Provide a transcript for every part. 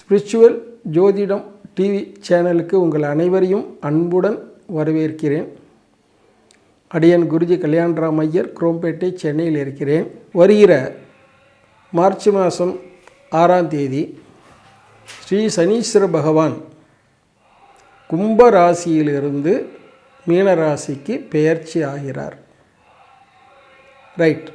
Spiritual ஜோதிடம் TV சேனலுக்கு உங்கள் அனைவரையும் அன்புடன் வரவேற்கிறேன். அடியன் குருஜி கல்யாணராம் ஐயர் குரோம்பேட்டை சென்னையில் இருக்கிறேன். வருகிற மார்ச் மாதம் ஆறாம் தேதி ஸ்ரீ சனீஸ்வர பகவான் கும்ப ராசியிலிருந்து மீன ராசிக்கு பெயர்ச்சி ஆகிறார். ரைட்.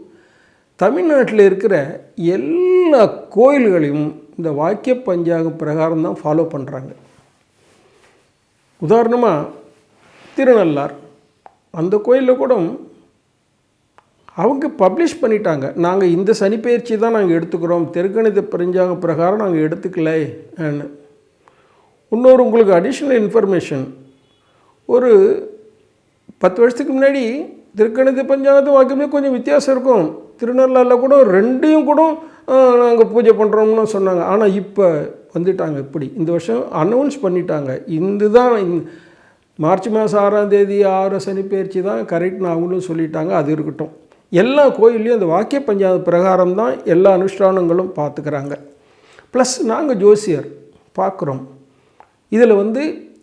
தமிழ்நாட்டில் இருக்கிற எல்லா கோயில்களையும் இந்த வாக்கிய பஞ்சாங்க பிரகாரம் தான் ஃபாலோ பண்ணுறாங்க உதாரணமாக திருநள்ளார் அந்த கோயிலில் கூட அவங்க பப்ளிஷ் பண்ணிட்டாங்க. நாங்கள் இந்த சனிப்பெயர்ச்சி தான் நாங்கள் எடுத்துக்கிறோம். தெற்கணித பரிஞ்சாங்க பிரகாரம் நாங்கள் எடுத்துக்கலை இன்னொரு உங்களுக்கு அடிஷ்னல் இன்ஃபர்மேஷன் ஒரு பத்து வருஷத்துக்கு முன்னாடி திருக்கணித பஞ்சாங்கத்து வாக்கியமே கொஞ்சம் வித்தியாசம் இருக்கும். திருநள்ளாறில் கூட ரெண்டையும் கூட நாங்கள் பூஜை பண்ணுறோம்னு சொன்னாங்க. ஆனால் இப்போ வந்துட்டாங்க இப்படி. இந்த வருஷம் அனௌன்ஸ் பண்ணிட்டாங்க. இந்த தான் மார்ச் மாதம் ஆறாம் தேதி ஆறு சனி பயிற்சி தான் கரெக்ட்னு அவங்களும் சொல்லிட்டாங்க. அது இருக்கட்டும். எல்லா கோயில்லையும் அந்த வாக்கிய பஞ்சாத பிரகாரம் தான் எல்லா அனுஷ்டானங்களும் பார்த்துக்கிறாங்க ப்ளஸ் நாங்கள் ஜோசியர் பார்க்குறோம் இதில் வந்து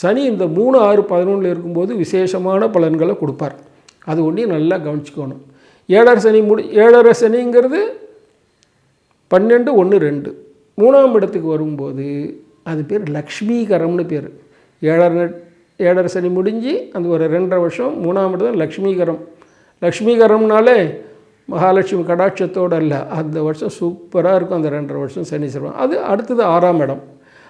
சனி இந்த மூணு ஆறு பதினொன்றில் இருக்கும்போது விசேஷமான பலன்களை கொடுப்பார். அது ஒன்றையும் நல்லா கவனிச்சிக்கணும். ஏழரை சனி முடி ஏழரை சனிங்கிறது பன்னெண்டு ஒன்று ரெண்டு. மூணாம் இடத்துக்கு வரும்போது அது பேர் லக்ஷ்மீகரம்னு பேர். ஏழரை ஏழரை சனி முடிஞ்சு அந்த ஒரு ரெண்டரை வருஷம் மூணாம் இடம் லக்ஷ்மீகரம். லக்ஷ்மீகரம்னாலே மகாலட்சுமி கடாட்சத்தோடு அல்ல. அந்த வருஷம் சூப்பராக இருக்கும் அந்த ரெண்டரை வருஷம் சனி சிறுவன் அது அடுத்தது ஆறாம் இடம்.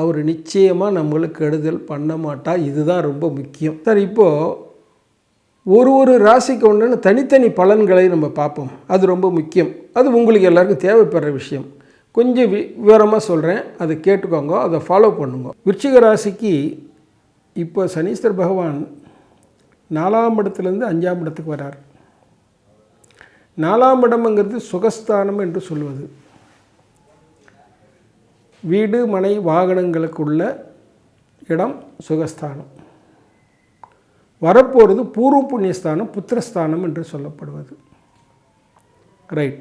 அவர் நிச்சயமாக நம்மளுக்கு கெடுதல் பண்ண மாட்டார் இதுதான் ரொம்ப முக்கியம். சார் இப்போது ஒரு ஒரு ராசிக்கு ஒன்றுன்னு தனித்தனி பலன்களை நம்ம பார்ப்போம். அது ரொம்ப முக்கியம். அது உங்களுக்கு எல்லாருக்கும் தேவைப்படுற விஷயம். கொஞ்சம் வி விவரமாக சொல்கிறேன் அதை கேட்டுக்கோங்க. அதை ஃபாலோ பண்ணுங்க. விருச்சிக ராசிக்கு இப்போ சனீஸ்வர் பகவான் நாலாம் இடத்துலேருந்து அஞ்சாம் இடத்துக்கு வரார். நாலாம் இடம்ங்கிறது சுகஸ்தானம் என்று சொல்வது. வீடு மனை வாகனங்களுக்குள்ள இடம் சுகஸ்தானம். வரப்போகிறது பூர்வ புண்ணியஸ்தானம் புத்திரஸ்தானம் என்று சொல்லப்படுவது. ரைட்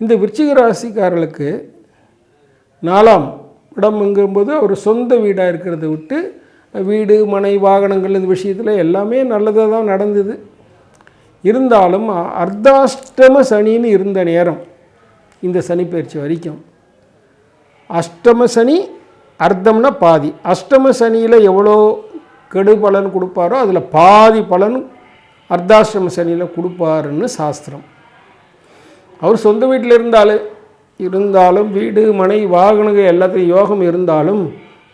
இந்த விருச்சிக ராசிக்காரர்களுக்கு நாலாம் இடம்ங்கும்போது அவர் சொந்த வீடாக இருக்கிறத விட்டு வீடு மனை வாகனங்கள் இந்த விஷயத்தில் எல்லாமே நல்லதாக தான் நடந்தது. இருந்தாலும் அர்த்தாஷ்டம சனின்னு இருந்த நேரம் இந்த சனி பயிற்சி வரைக்கும். அஷ்டம சனி அர்த்தம்னா பாதி. அஷ்டம சனியில் எவ்வளோ கெடு பலன் கொடுப்பாரோ அதில் பாதி பலன் அர்த்தாஷ்டம சனியில் கொடுப்பாருன்னு சாஸ்திரம். அவர் சொந்த வீட்டில் இருந்தாலும் இருந்தாலும் வீடு மனை வாகனங்கள் எல்லாத்தையும் யோகம் இருந்தாலும்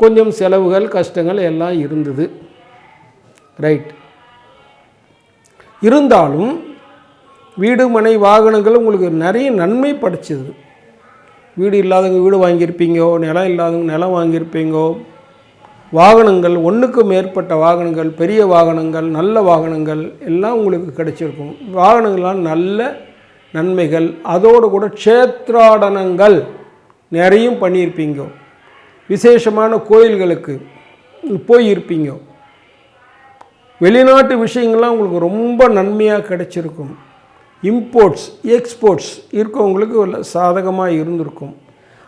கொஞ்சம் செலவுகள் கஷ்டங்கள் எல்லாம் இருந்தது. ரைட் இருந்தாலும் வீடு மனை வாகனங்கள் உங்களுக்கு நிறைய நன்மை படைச்சிது. வீடு இல்லாதவங்க வீடு வாங்கியிருப்பீங்கோ நிலம் இல்லாதவங்க நிலம் வாங்கியிருப்பீங்கோ வாகனங்கள் ஒன்றுக்கு மேற்பட்ட வாகனங்கள் பெரிய வாகனங்கள் நல்ல வாகனங்கள் எல்லாம் உங்களுக்கு கிடைச்சிருக்கும். வாகனங்கள்லாம் நல்ல நன்மைகள். அதோடு கூட க்ஷேத்ராடனங்கள் நிறையும் பண்ணியிருப்பீங்க. விசேஷமான கோயில்களுக்கு போயிருப்பீங்க. வெளிநாட்டு விஷயங்கள்லாம் உங்களுக்கு ரொம்ப நன்மையாக கிடைச்சிருக்கும். இம்போர்ட்ஸ் எக்ஸ்போர்ட்ஸ் இருக்கவங்களுக்கு சாதகமாக இருந்திருக்கும்.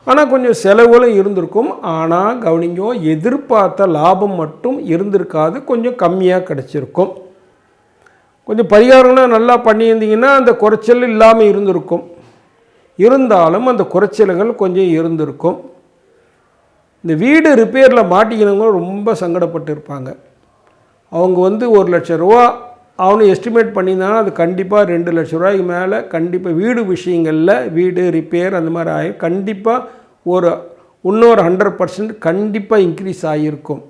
ஆனால் கொஞ்சம் செலவுகளும் இருந்திருக்கும். ஆனால் கவனிங்கோ எதிர்பார்த்த லாபம் மட்டும் இருந்திருக்காது. கொஞ்சம் கம்மியாக கிடச்சிருக்கும். கொஞ்சம் பரிகாரம்லாம் நல்லா பண்ணியிருந்தீங்கன்னா அந்த குறைச்சல் இல்லாமல் இருந்திருக்கும். இருந்தாலும் அந்த குறைச்சல்கள் கொஞ்சம் இருந்திருக்கும். இந்த வீடு ரிப்பேரில் மாட்டிக்கினவங்க ரொம்ப சங்கடப்பட்டு இருப்பாங்க அவங்க வந்து ஒரு லட்ச ரூபா அவனு எஸ்டிமேட் பண்ணியிருந்தாங்கன்னா அது கண்டிப்பாக ரெண்டு லட்ச ரூபாய்க்கு மேலே கண்டிப்பாக வீடு விஷயங்களில் வீடு ரிப்பேர் அந்த மாதிரி ஆகி கண்டிப்பாக ஒரு இன்னொரு ஹண்ட்ரட் பர்சன்ட் கண்டிப்பாக இன்க்ரீஸ் ஆகியிருக்கும்.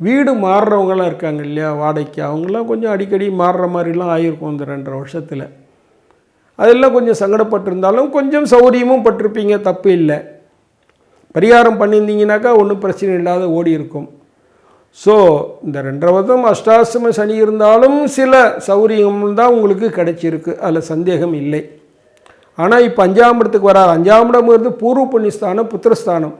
வீடு மாறுறவங்களாம் இருக்காங்க இல்லையா வாடகைக்கு? அவங்களாம் கொஞ்சம் அடிக்கடி மாறுற மாதிரிலாம் ஆகியிருக்கும் இந்த ரெண்டரை வருஷத்தில். அதெல்லாம் கொஞ்சம் சங்கடப்பட்டிருந்தாலும் கொஞ்சம் சௌரியமும் பட்டிருப்பீங்க தப்பு இல்லை. பரிகாரம் பண்ணியிருந்தீங்கனாக்கா ஒன்றும் பிரச்சனை இல்லாத ஓடி இருக்கும். ஸோ இந்த ரெண்டரை வருடம் சனி இருந்தாலும் சில சௌரியம் தான் உங்களுக்கு கிடைச்சிருக்கு. அதில் சந்தேகம் இல்லை. ஆனால் இப்போ அஞ்சாம் இடத்துக்கு வராது அஞ்சாம் இடம்ங்கிறது பூர்வ புண்ணியஸ்தானம் புத்திரஸ்தானம்.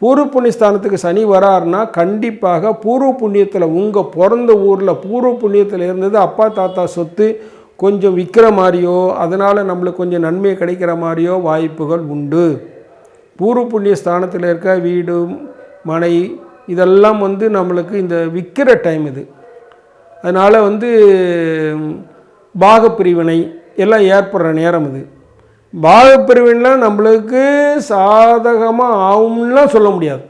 பூர்வ புண்ணியஸ்தானத்துக்கு சனி வராருன்னா கண்டிப்பாக பூர்வ புண்ணியத்தில் உங்கள் பிறந்த ஊரில் பூர்வ புண்ணியத்தில் இருந்தது அப்பா தாத்தா சொத்து கொஞ்சம் விற்கிற மாதிரியோ அதனால் நம்மளுக்கு கொஞ்சம் நன்மை கிடைக்கிற மாதிரியோ வாய்ப்புகள் உண்டு. பூர்வ புண்ணிய ஸ்தானத்தில் இருக்க வீடு மனை இதெல்லாம் வந்து நம்மளுக்கு இந்த விற்கிற டைம் இது. அதனால் வந்து பாகப்பிரிவினை எல்லாம் ஏற்படுற நேரம் இது. பாகப்பிரிவினைலாம் நம்மளுக்கு சாதகமாக ஆகும்லாம் சொல்ல முடியாது.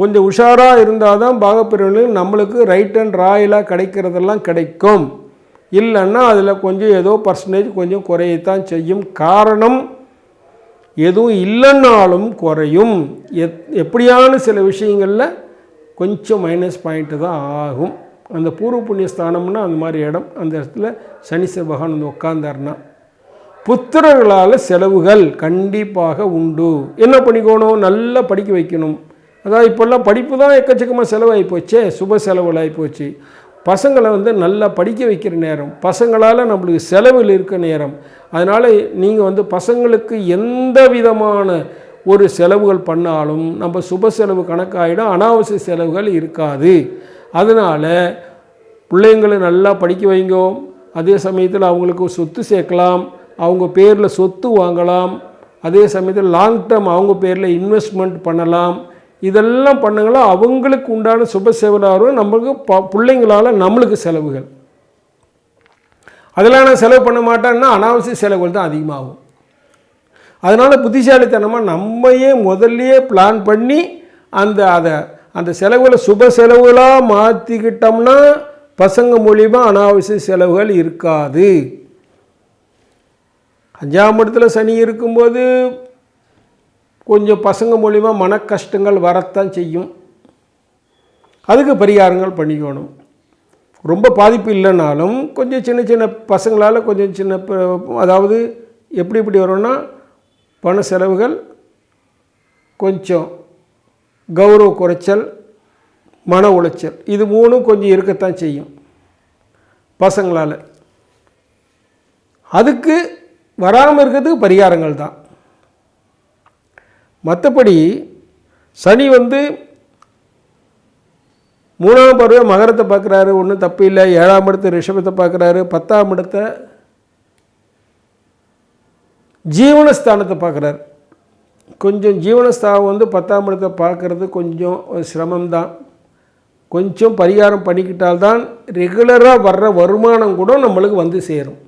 கொஞ்சம் உஷாராக இருந்தால் தான் பாகப்பிரிவினை நம்மளுக்கு ரைட் அண்ட் ராயலாக கிடைக்கிறதெல்லாம் கிடைக்கும். இல்லைன்னா அதில் கொஞ்சம் ஏதோ பர்சன்டேஜ் கொஞ்சம் குறையத்தான் செய்யும் காரணம் எதுவும் இல்லைன்னாலும் குறையும். எத் எப்படியான சில விஷயங்களில் கொஞ்சம் மைனஸ் பாயிண்ட்டு தான் ஆகும். அந்த பூர்வ புண்ணிய ஸ்தானம்னா அந்த மாதிரி இடம் அந்த இடத்துல சனீஸ்வர பகவான் வந்து உட்காந்தாருன்னா புத்திரர்களால் செலவுகள் கண்டிப்பாக உண்டு. என்ன பண்ணிக்கணும்? நல்லா படிக்க வைக்கணும். அதாவது இப்போல்லாம் படிப்பு தான் எக்கச்சக்கமாக செலவாகி போச்சே சுப செலவுகளாகி போச்சு. பசங்களை வந்து நல்லா படிக்க வைக்கிற நேரம் பசங்களால் நம்மளுக்கு செலவில் இருக்க நேரம். அதனால் நீங்கள் வந்து பசங்களுக்கு எந்த விதமான ஒரு செலவுகள் பண்ணாலும் நம்ம சுப செலவு கணக்காகிடும் அனாவசிய செலவுகள் இருக்காது. அதனால் பிள்ளைங்களை நல்லா படிக்க வைங்கோ. அதே சமயத்தில் அவங்களுக்கு சொத்து சேர்க்கலாம் அவங்க பேரில் சொத்து வாங்கலாம். அதே சமயத்தில் லாங் டேர்ம் அவங்க பேரில் இன்வெஸ்ட்மெண்ட் பண்ணலாம். இதெல்லாம் பண்ணுங்களா? அவங்களுக்கு உண்டான சுப செலவாகும் நம்மளுக்கு ப பிள்ளைங்களால் நம்மளுக்கு செலவுகள். அதெல்லாம் நான் செலவு பண்ண மாட்டேன்னா அனாவசிய செலவுகள் தான் அதிகமாகும். அதனால் புத்திசாலித்தனமாக நம்மையே முதல்லையே பிளான் பண்ணி அந்த அதை அந்த செலவுகளை சுப செலவுகளாக மாற்றிக்கிட்டோம்னா பசங்க மூலிமா அனாவசிய செலவுகள் இருக்காது. அஞ்சாம் இடத்துல சனி இருக்கும்போது கொஞ்சம் பசங்க மூலிமா மன கஷ்டங்கள் வரத்தான் செய்யும். அதுக்கு பரிகாரங்கள் பண்ணிக்கணும். ரொம்ப பாதிப்பு இல்லைனாலும் கொஞ்சம் சின்ன சின்ன பசங்களால் கொஞ்சம் சின்ன ப- அதாவது எப்படி எப்படி வரும்னா பண செலவுகள் கொஞ்சம் கௌரவ குறைச்சல் மன உளைச்சல் இது மூணும் கொஞ்சம் இருக்கத்தான் செய்யும். பசங்களால். அதுக்கு வராமல் இருக்கிறதுக்கு பரிகாரங்கள் தான். மற்றபடி சனி வந்து மூணாம் பருவம் மகரத்தை பார்க்குறாரு ஒன்றும் தப்பு இல்லை. ஏழாம் இடத்த ரிஷபத்தை பார்க்குறாரு. பத்தாம் இடத்த ஜீவனஸ்தானத்தை பார்க்குறாரு. கொஞ்சம் ஜீவனஸ்தானம் வந்து பத்தாம் இடத்தை பார்க்குறது கொஞ்சம் ஒரு சிரமம்தான். கொஞ்சம் பரிகாரம் பண்ணிக்கிட்டால்தான் ரெகுலராக வர்ற வருமானம் கூட நம்மளுக்கு வந்து சேரும்.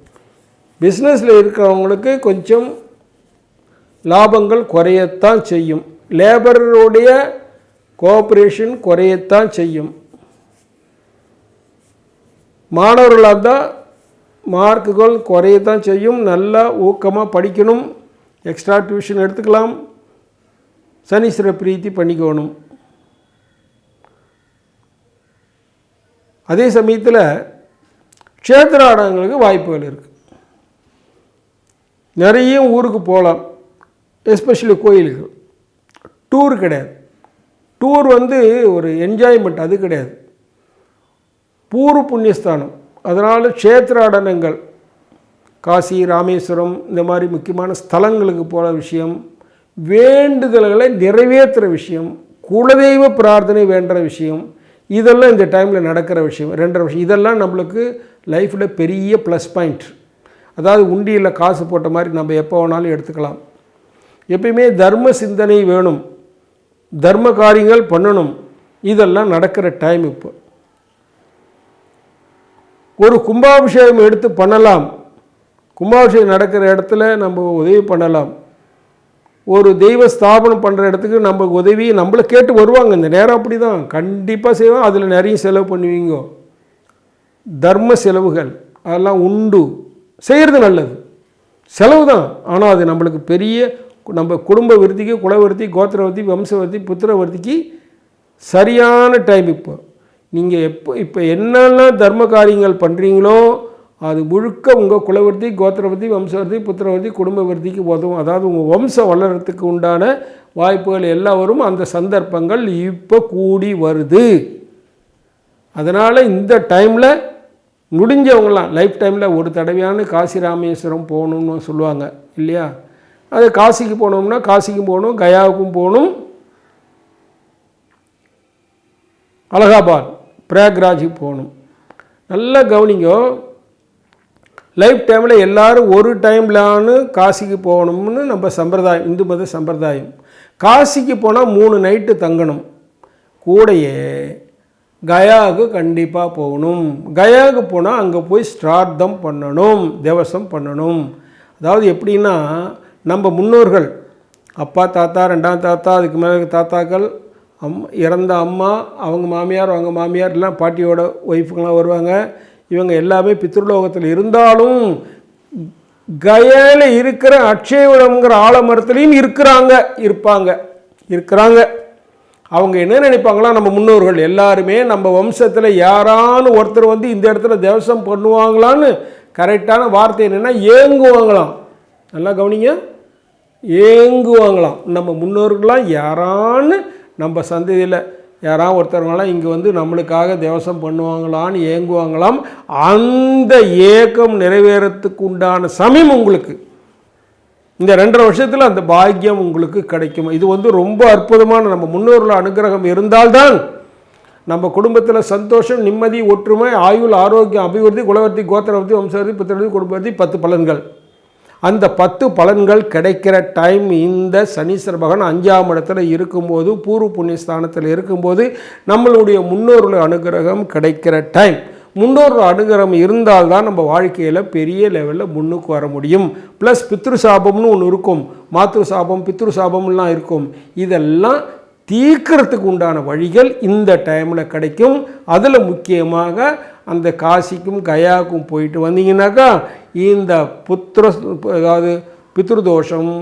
பிஸ்னஸில் இருக்கிறவங்களுக்கு கொஞ்சம் லாபங்கள் குறையத்தான் செய்யும். லேபருடைய கோஆப்ரேஷன் குறையத்தான் செய்யும். மாணவர்களாக தான் மார்க்குகள் குறையத்தான் செய்யும். நல்லா ஊக்கமாக படிக்கணும். எக்ஸ்ட்ரா டியூஷன் எடுத்துக்கலாம். சனீஸ்வர பிரீத்தி பண்ணிக்கணும். அதே சமயத்தில் க்ஷேத்திர ஆடங்களுக்கு வாய்ப்புகள் இருக்குது நிறைய ஊருக்கு போகலாம். எஸ்பெஷலி கோயிலுக்கு டூர் கிடையாது. டூர் வந்து ஒரு என்ஜாய்மெண்ட் அது கிடையாது. பூர்வ புண்ணியஸ்தானம். அதனால் க்ஷேத்ராடனங்கள் காசி ராமேஸ்வரம் இந்த மாதிரி முக்கியமான ஸ்தலங்களுக்கு போகிற விஷயம் வேண்டுதல்களை நிறைவேற்றுற விஷயம் குலதெய்வ பிரார்த்தனை வேண்டுற விஷயம் இதெல்லாம் இந்த டைமில் நடக்கிற விஷயம் ரெண்டரை விஷயம். இதெல்லாம் நம்மளுக்கு லைஃப்பில் பெரிய ப்ளஸ் பாயிண்ட் அதாவது உண்டியில் காசு போட்ட மாதிரி நம்ம எப்போ வேணாலும் எடுத்துக்கலாம். எப்பயுமே தர்ம சிந்தனை வேணும். தர்ம காரியங்கள் பண்ணணும். இதெல்லாம் நடக்கிற டைம் இப்போ. ஒரு கும்பாபிஷேகம் எடுத்து பண்ணலாம். கும்பாபிஷேகம் நடக்கிற இடத்துல நம்ம உதவி பண்ணலாம். ஒரு தெய்வ ஸ்தாபனம் பண்ணுற இடத்துக்கு நம்ம உதவி நம்மளை கேட்டு வருவாங்க. இந்த நேரம் அப்படி தான் கண்டிப்பாக செய்வோம் அதில் நிறைய செலவு பண்ணுவீங்க. தர்ம செலவுகள் அதெல்லாம் உண்டு. செய்கிறது நல்லது. செலவு தான் ஆனால் அது நம்மளுக்கு பெரிய நம்ம குடும்ப விருத்திக்கு குல கோத்திரவர்த்தி வம்சவர்த்தி புத்திரவர்த்திக்கு சரியான டைம் இப்போ. நீங்கள் எப்போ இப்போ என்னெல்லாம் தர்ம காரியங்கள் பண்ணுறீங்களோ அது முழுக்க உங்கள் குலவர்த்தி கோத்திரவர்த்தி வம்சவர்த்தி புத்திரவர்த்தி குடும்ப விருத்திக்கு உதவும். அதாவது உங்கள் வம்சம் வளர்கிறதுக்கு உண்டான வாய்ப்புகள் எல்லாரும் அந்த சந்தர்ப்பங்கள் இப்போ கூடி வருது. அதனால் இந்த டைமில் முடிஞ்சவங்களாம் லைஃப் டைமில் ஒரு தடவையான காசி ராமேஸ்வரம் போகணுன்னு சொல்லுவாங்க இல்லையா? அது காசிக்கு போனோம்னா காசிக்கும் போகணும் கயாவுக்கும் போகணும். அலகாபாத் பிரயாக்ராஜுக்கு போகணும். நல்லா கவனிங்கோ. லைஃப் டைமில் எல்லாரும் ஒரு டைம்லான்னு காசிக்கு போகணும்னு நம்ம சம்பிரதாயம் இந்து மத சம்பிரதாயம். காசிக்கு போனால் மூணு நைட்டு தங்கணும். கூடையே கயாவுக்கு கண்டிப்பாக போகணும். கயாவுக்கு போனால் அங்கே போய் ஸ்ரார்த்தம் பண்ணணும் தேவசம் பண்ணணும். அதாவது எப்படின்னா நம்ம முன்னோர்கள் அப்பா தாத்தா ரெண்டாம் தாத்தா அதுக்கு மேலே தாத்தாக்கள் அம் இறந்த அம்மா அவங்க மாமியார் அவங்க மாமியார் எல்லாம் பாட்டியோட ஒய்ஃபுங்களாம் வருவாங்க. இவங்க எல்லாமே பித்ருலோகத்தில் இருந்தாலும் கயால இருக்கிற அக்ஷயவனம்ங்கிற ஆலமரத்துலேயும் இருக்கிறாங்க இருப்பாங்க இருக்கிறாங்க. அவங்க என்ன நினைப்பாங்களா நம்ம முன்னோர்கள் எல்லாருமே நம்ம வம்சத்தில் யாரானு ஒருத்தர் வந்து இந்த இடத்துல தேவசம் பண்ணுவாங்களான்னு கரெக்டான வார்த்தை என்னென்னா ஏங்குவாங்களாம். நல்லா கவனிங்க. ஏங்குவாங்களாம். நம்ம முன்னோர்களாம் யாரான்னு நம்ம சந்ததியில் யாராவது ஒருத்தவங்களாம் இங்கே வந்து நம்மளுக்காக தேவசம் பண்ணுவாங்களான்னு ஏங்குவாங்களாம். அந்த ஏக்கம் நிறைவேறத்துக்கு உண்டான சமயம் உங்களுக்கு. இந்த ரெண்டரை வருஷத்தில் அந்த பாக்கியம் உங்களுக்கு கிடைக்கும். இது வந்து ரொம்ப அற்புதமான நம்ம முன்னோர்கள் அனுகிரகம் இருந்தால்தான் நம்ம குடும்பத்தில் சந்தோஷம் நிம்மதி ஒற்றுமை ஆயுள் ஆரோக்கியம் அபிவிருத்தி குலவர்த்தி கோத்திரவர்த்தி வம்சவர்த்தி புத்திரவர்த்தி குடும்பவர்த்தி பத்து பலன்கள். அந்த பத்து பலன்கள் கிடைக்கிற டைம் இந்த சனீஸ்வர பகவான் அஞ்சாம் இடத்துல இருக்கும்போது பூர்வ புண்ணியஸ்தானத்தில் இருக்கும்போது நம்மளுடைய முன்னோர்கள் அனுகிரகம் கிடைக்கிற டைம் முன்னோர்கள் அனுகிரகம் இருந்தால் தான் நம்ம வாழ்க்கையில் பெரிய லெவலில் முன்னுக்கு வர முடியும். ப்ளஸ் பித்ரு சாபம்னு ஒன்று இருக்கும். மாத்ரு சாபம் பித்ரு சாபம்லாம் இருக்கும். இதெல்லாம் தீர்க்கறதுக்கு உண்டான வழிகள் இந்த டைமில் கிடைக்கும். அதில் முக்கியமாக அந்த காசிக்கும் கயாவுக்கும் போயிட்டு வந்தீங்கன்னாக்கா இந்த புத்திர அதாவது பித்ருதோஷம்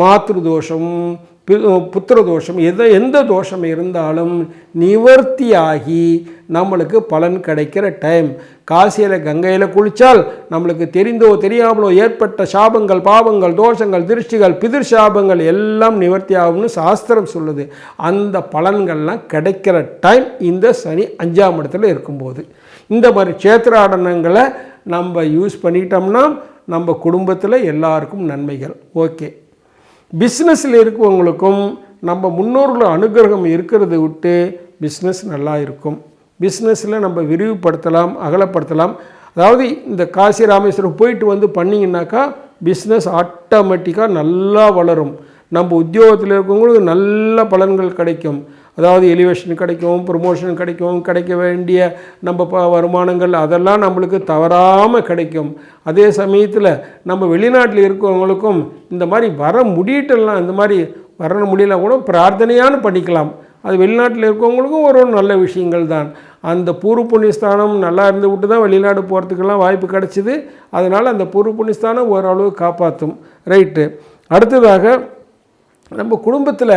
மாத்ருதோஷம் பி புத்திர தோஷம் எது எந்த தோஷம் இருந்தாலும் நிவர்த்தியாகி நம்மளுக்கு பலன் கிடைக்கிற டைம் காசியில் கங்கையில் குளித்தால் நம்மளுக்கு தெரிந்தோ தெரியாமலோ ஏற்பட்ட சாபங்கள் பாவங்கள் தோஷங்கள் திருஷ்டிகள் பிதிர் சாபங்கள் எல்லாம் நிவர்த்தி ஆகும்னு சாஸ்திரம் சொல்லுது. அந்த பலன்கள்லாம் கிடைக்கிற டைம் இந்த சனி அஞ்சாம் இடத்துல இருக்கும்போது. இந்த மாதிரி சேத்திராடனங்களை நம்ம யூஸ் பண்ணிட்டோம்னா நம்ம குடும்பத்தில் எல்லாருக்கும் நன்மைகள். ஓகே. பிஸ்னஸில் இருக்கவங்களுக்கும் நம்ம முன்னோர்கள் அனுகிரகம் இருக்கிறத விட்டு பிஸ்னஸ் நல்லா இருக்கும். பிஸ்னஸில் நம்ம விரிவுபடுத்தலாம் அகலப்படுத்தலாம். அதாவது இந்த காசி ராமேஸ்வரம் போயிட்டு வந்து பண்ணிங்கனாக்கா பிஸ்னஸ் ஆட்டோமேட்டிக்காக நல்லா வளரும். நம்ம உத்தியோகத்தில் இருக்கவங்களுக்கு நல்ல பலன்கள் கிடைக்கும். அதாவது எலிவேஷன் கிடைக்கும் ப்ரொமோஷன் கிடைக்கும் கிடைக்க வேண்டிய நம்ம ப வருமானங்கள் அதெல்லாம் நம்மளுக்கு தவறாமல் கிடைக்கும். அதே சமயத்தில் நம்ம வெளிநாட்டில் இருக்கிறவங்களுக்கும் இந்த மாதிரி வர முடியட்டெல்லாம் இந்த மாதிரி வர முடியல கூட பிரார்த்தனையானு பண்ணிக்கலாம். அது வெளிநாட்டில் இருக்கவங்களுக்கும் ஒரு நல்ல விஷயங்கள் தான். அந்த பூர்வ புண்ணியஸ்தானம் நல்லா இருந்து விட்டு தான் வெளிநாடு போகிறதுக்கெல்லாம் வாய்ப்பு கிடச்சிது. அதனால் அந்த பூர்வ புண்ணியஸ்தானம் ஓரளவு காப்பாற்றும் ரைட்டு அடுத்ததாக நம்ம குடும்பத்தில்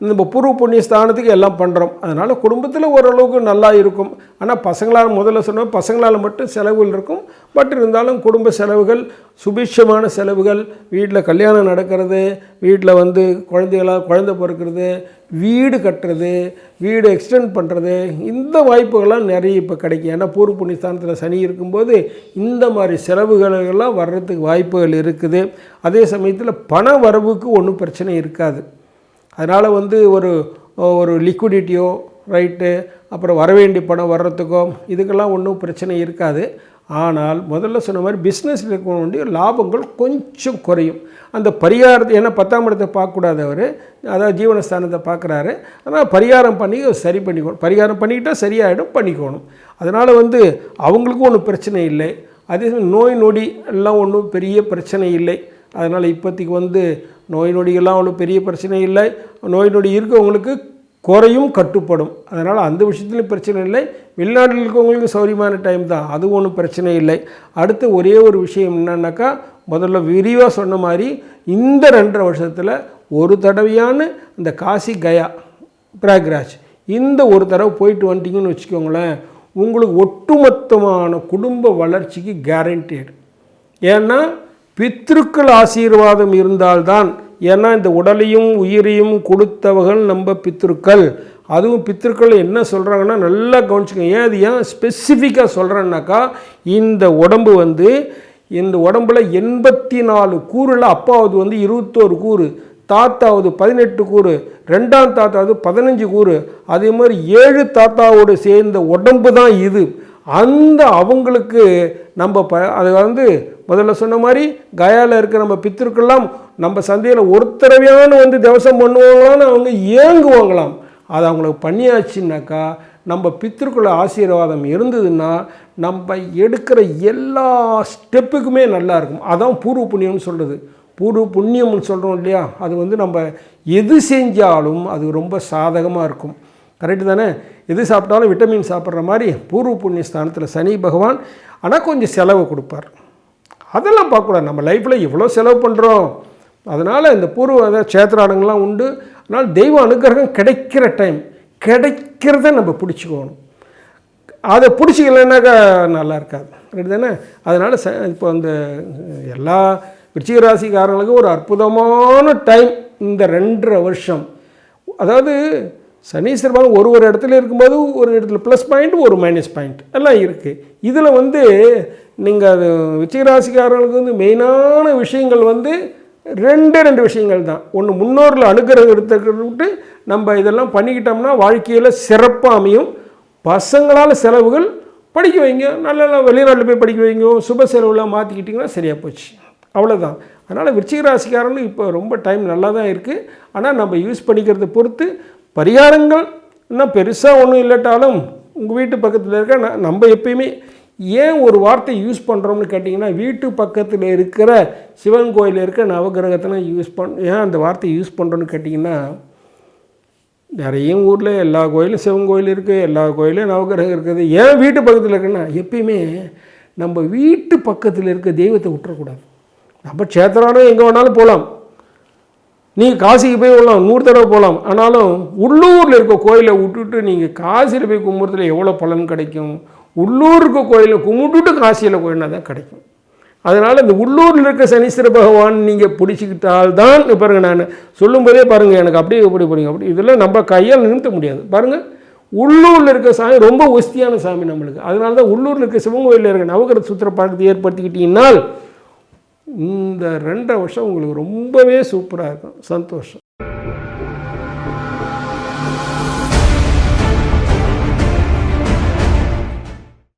நம்ம பூர்வ புண்ணிய ஸ்தானத்துக்கு எல்லாம் பண்ணுறோம் அதனால் குடும்பத்தில் ஓரளவுக்கு நல்லா இருக்கும். ஆனால் பசங்களால் முதல்ல சொன்னால் பசங்களால் மட்டும் செலவுகள் இருக்கும். பட் இருந்தாலும் குடும்ப செலவுகள் சுபிட்சமான செலவுகள் வீட்டில் கல்யாணம் நடக்கிறது வீட்டில் வந்து குழந்தைகளாக குழந்தை பிறக்கிறது வீடு கட்டுறது வீடு எக்ஸ்டெண்ட் பண்ணுறது இந்த வாய்ப்புகள்லாம் நிறைய இப்போ கிடைக்கும். ஏன்னா பூர்வ புண்ணிய ஸ்தானத்தில் சனி இருக்கும்போது இந்த மாதிரி செலவுகளெல்லாம் வர்றதுக்கு வாய்ப்புகள் இருக்குது. அதே சமயத்தில் பண வரவுக்கு ஒன்றும் பிரச்சனை இருக்காது. அதனால் வந்து ஒரு ஒரு லிக்விடிட்டியோ ரைட்டு அப்புறம் வரவேண்டிய பணம் வர்றதுக்கோ இதுக்கெல்லாம் ஒன்றும் பிரச்சனை இருக்காது. ஆனால் முதல்ல சொன்ன மாதிரி பிஸ்னஸில் இருக்க வேண்டிய லாபங்கள் கொஞ்சம் குறையும். அந்த பரிகாரத்தை ஏன்னா பத்தாம் இடத்தை பார்க்கக்கூடாது அவர். அதாவது ஜீவனஸ்தானத்தை பார்க்குறாரு. ஆனால் பரிகாரம் பண்ணி சரி பண்ணிக்கணும். பரிகாரம் பண்ணிக்கிட்டால் சரியாயிடும் பண்ணிக்கணும். அதனால் வந்து அவங்களுக்கும் ஒன்றும் பிரச்சனை இல்லை. அதே நோய் நொடி எல்லாம் ஒன்றும் பெரிய பிரச்சனை இல்லை. அதனால் இப்போதைக்கு வந்து நோய் நொடிகள்லாம் அவ்வளோ பெரிய பிரச்சனை இல்லை. நோய் நொடி இருக்கவங்களுக்கு குறையும் கட்டுப்படும். அதனால் அந்த விஷயத்துலையும் பிரச்சனை இல்லை. வெளிநாட்டில் இருக்கவங்களுக்கு சௌரியமான டைம் தான். அது ஒன்றும் பிரச்சனை இல்லை. அடுத்து ஒரே ஒரு விஷயம் என்னன்னாக்கா முதல்ல விரிவாக சொன்ன மாதிரி இந்த ரெண்டரை வருஷத்தில் ஒரு தடவையான இந்த காசி கயா பிராக்ராஜ் இந்த ஒரு தடவை போயிட்டு வந்துட்டிங்கன்னு வச்சுக்கோங்களேன் உங்களுக்கு ஒட்டுமொத்தமான குடும்ப வளர்ச்சிக்கு கேரண்டீடு ஏன்னா பித்ருக்கள் ஆசீர்வாதம் இருந்தால்தான். ஏன்னா இந்த உடலையும் உயிரையும் கொடுத்தவர்கள் நம்ம பித்ருக்கள். அதுவும் பித்ருக்கள் என்ன சொல்கிறாங்கன்னா நல்லா கவனிச்சுக்கோங்க ஏன் அது ஏன் ஸ்பெசிஃபிக்காக சொல்கிறேன்னாக்கா இந்த உடம்பு வந்து இந்த உடம்புல எண்பத்தி நாலு கூறில் அப்பாவது வந்து இருபத்தோரு கூறு தாத்தாவது பதினெட்டு கூறு ரெண்டாம் தாத்தாவது பதினஞ்சு கூறு அதே மாதிரி ஏழு தாத்தாவோடு சேர்ந்த உடம்பு தான் இது. அந்த அவங்களுக்கு நம்ம ப அது வந்து முதல்ல சொன்ன மாதிரி கயாவில் இருக்கிற நம்ம பித்திருக்கெல்லாம் நம்ம சந்தையில் ஒருத்தரவையான வந்து தவசம் பண்ணுவாங்களான்னு அவங்க ஏங்குவாங்களாம். அது அவங்களுக்கு பண்ணியாச்சுன்னாக்கா நம்ம பித்திருக்குள்ள ஆசீர்வாதம் இருந்ததுன்னா நம்ம எடுக்கிற எல்லா ஸ்டெப்புக்குமே நல்லா இருக்கும். அதான் பூர்வ புண்ணியம்னு சொல்கிறது பூர்வ புண்ணியம்னு சொல்கிறோம் இல்லையா? அது வந்து நம்ம எது செஞ்சாலும் அது ரொம்ப சாதகமாக இருக்கும். கரெக்டு தானே? எது சாப்பிட்டாலும் விட்டமின் சாப்பிட்ற மாதிரி பூர்வ புண்ணிய ஸ்தானத்தில் சனி பகவான் ஆனால் கொஞ்சம் செலவு கொடுப்பார். அதெல்லாம் பார்க்கக்கூடாது. நம்ம லைஃப்பில் இவ்வளோ செலவு பண்ணுறோம் அதனால் இந்த பூர்வ சேத்திராடங்கள்லாம் உண்டு. அதனால் தெய்வ அனுகிரகம் கிடைக்கிற டைம் கிடைக்கிறத நம்ம பிடிச்சிக்கணும். அதை பிடிச்சிக்கலைன்னாக்கா நல்லா இருக்காது. ரைட் தானே? அதனால் ச இப்போ அந்த எல்லா விருச்சிக ராசிக்காரங்களுக்கும் ஒரு அற்புதமான டைம் இந்த ரெண்டரை வருஷம். அதாவது சனீஸ்வரமாக ஒரு ஒரு இடத்துல இருக்கும்போது ஒரு இடத்துல ப்ளஸ் பாயிண்ட் ஒரு மைனஸ் பாயிண்ட் எல்லாம் இருக்குது இதில் வந்து நீங்கள் அது விச்சிகராசிக்காரர்களுக்கு வந்து மெயினான விஷயங்கள் வந்து ரெண்டே ரெண்டு விஷயங்கள் தான். ஒன்று முன்னோரில் அனுகிரகம் எடுத்துக்கிட்டு நம்ம இதெல்லாம் பண்ணிக்கிட்டோம்னா வாழ்க்கையில் சிறப்பாக அமையும். பசங்களால் செலவுகள் படிக்க வைங்க. நல்ல நல்ல வெளிநாட்டில் போய் படிக்க வைங்க. சுப செலவுலாம் மாற்றிக்கிட்டிங்கன்னா சரியாக போச்சு. அவ்வளோதான் அதனால் விருச்சிக ராசிக்காரங்களுக்கு இப்போ ரொம்ப டைம் நல்லா தான் இருக்குது ஆனால் நம்ம யூஸ் பண்ணிக்கிறத பொறுத்து பரிகாரங்கள் இன்னும் பெருசாக ஒன்றும் இல்லாட்டாலும் உங்கள் வீட்டு பக்கத்தில் இருக்க நம்ம எப்பயுமே ஏன் ஒரு வார்த்தை யூஸ் பண்ணுறோம்னு கேட்டிங்கன்னா வீட்டு பக்கத்தில் இருக்கிற சிவன் கோயில் இருக்க நவகிரகத்தெல்லாம் யூஸ் பண் ஏன் அந்த வார்த்தையை யூஸ் பண்ணுறோன்னு கேட்டிங்கன்னா நிறைய ஊரில் எல்லா கோயிலும் சிவன் கோயில் இருக்குது எல்லா கோயிலும் நவகிரகம் இருக்குது. ஏன் வீட்டு பக்கத்தில் இருக்குன்னா எப்பயுமே நம்ம வீட்டு பக்கத்தில் இருக்க தெய்வத்தை விட்டுறக்கூடாது. நம்ம க்ஷேத்திரானம் எங்கே வேணாலும் போகலாம் நீங்கள் காசிக்கு போய் விடலாம் நூறு தடவை போகலாம் ஆனாலும் உள்ளூரில் இருக்க கோயிலை விட்டுட்டு நீங்கள் காசியில் போய் கும்புறதுல எவ்வளோ பலன் கிடைக்கும்? உள்ளூர் இருக்க கோயிலை கும்பிட்டுட்டு காசியில் கோயில்னா தான் கிடைக்கும். அதனால் இந்த உள்ளூரில் இருக்க சனீஸ்வர பகவான் நீங்கள் பிடிச்சிக்கிட்டால் தான் பாருங்கள் நான் சொல்லும்போதே பாருங்கள் எனக்கு அப்படியே இப்படி பிடிங்க அப்படி இதெல்லாம் நம்ம கையால் நிறுத்த முடியாது. பாருங்கள் உள்ளூரில் இருக்க சாமி ரொம்ப ஒஸ்தியான சாமி நம்மளுக்கு. அதனால தான் உள்ளூரில் இருக்க சிவன் கோயிலில் இருக்க நவகிரக சுத்திர பாடத்தை ஏற்படுத்திக்கிட்டீங்கன்னால் இந்த ரெண்டரை வருஷம் உங்களுக்கு ரொம்பவே சூப்பராக இருக்கும். சந்தோஷம்.